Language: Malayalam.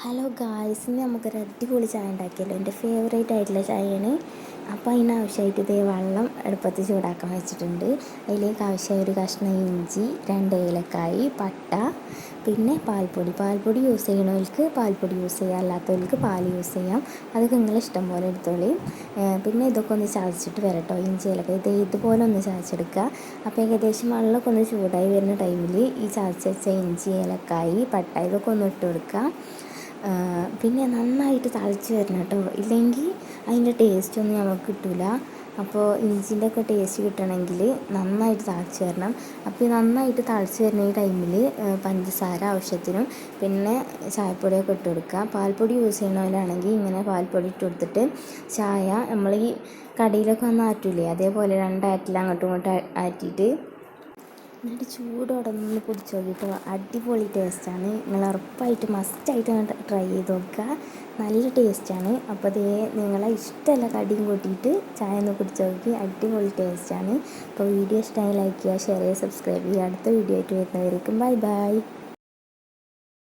ഹലോ ഗായ്സ് ഇന്ന് നമുക്കൊരു അടിപൊളി ചായ ഉണ്ടാക്കിയല്ലോ. എന്റെ ഫേവറേറ്റ് ആയിട്ടുള്ള ചായയാണ്. അപ്പോൾ അതിനാവശ്യമായിട്ട് ഇതേ വെള്ളം എളുപ്പത്തിൽ ചൂടാക്കാൻ വെച്ചിട്ടുണ്ട്. അതിലേക്ക് ആവശ്യമായ ഒരു കഷ്ണം ഇഞ്ചി രണ്ട് ഏലക്കായി പട്ട പിന്നെ പാൽപ്പൊടി. പാൽപ്പൊടി യൂസ് ചെയ്യണവർക്ക് പാൽപ്പൊടി യൂസ് ചെയ്യാം. അല്ലാത്തവർക്ക് പാൽ യൂസ് ചെയ്യാം. അതൊക്കെ നിങ്ങൾ ഇഷ്ടം പോലെ എടുത്തോളി. പിന്നെ ഇതൊക്കെ ഒന്ന് ചതച്ചിട്ട് വരട്ടോ. ഇഞ്ചി ഏലക്ക. ഇത് ഇതുപോലെ ഒന്ന് ചതച്ചെടുക്കുക. അപ്പോൾ ഏകദേശം വെള്ളമൊക്കെ ഒന്ന് ചൂടായി വരുന്ന ടൈമിൽ ഈ ചതച്ച ഇഞ്ചി ഏലക്കായി പട്ട ഇതൊക്കെ ഒന്ന് ഇട്ട് കൊടുക്കുക. പിന്നെ നന്നായിട്ട് തളിച്ച് വരണം കേട്ടോ. ഇല്ലെങ്കിൽ അതിന്റെ ടേസ്റ്റ് ഒന്നും നമുക്ക് കിട്ടില്ല അപ്പോൾ ഇഞ്ചിന്റെ ഒക്കെ ടേസ്റ്റ് കിട്ടണമെങ്കിൽ നന്നായിട്ട് തിളച്ച് വരണം. അപ്പോൾ നന്നായിട്ട് തിളച്ച് വരുന്ന ഈ ടൈമിൽ പഞ്ചസാര ആവശ്യത്തിനും പിന്നെ ചായപ്പൊടിയൊക്കെ ഇട്ട് കൊടുക്കുക. പാൽപ്പൊടി യൂസ് ചെയ്യണവരാണെങ്കിൽ ഇങ്ങനെ പാൽപ്പൊടി ഇട്ട് കൊടുത്തിട്ട് ചായ നമ്മൾ ഈ കടയിലൊക്കെ വന്ന് ആറ്റൂലേ അതേപോലെ രണ്ടാറ്റിൽ അങ്ങോട്ടും ഇങ്ങോട്ടും ആറ്റിയിട്ട് എന്നിട്ട് ചൂടോടെ ഒന്ന് കുടിച്ച് നോക്കിയിട്ട് അടിപൊളി ടേസ്റ്റാണ് നിങ്ങൾ ഉറപ്പായിട്ട് മസ്റ്റായിട്ട് ട്രൈ ചെയ്ത് നോക്കുക. നല്ല ടേസ്റ്റാണ് അപ്പോൾ അതേ നിങ്ങളെ ഇഷ്ടമല്ല കടിയും കൂട്ടിയിട്ട് ചായ ഒന്ന് കുടിച്ച് നോക്കി. അടിപൊളി ടേസ്റ്റാണ് അപ്പോൾ വീഡിയോ ഇഷ്ടമായി ലൈക്ക് ചെയ്യുക ഷെയർ ചെയ്യുക സബ്സ്ക്രൈബ് ചെയ്യുക. അടുത്ത വീഡിയോ ആയിട്ട് വരുന്നവരേക്കും ബൈ ബൈ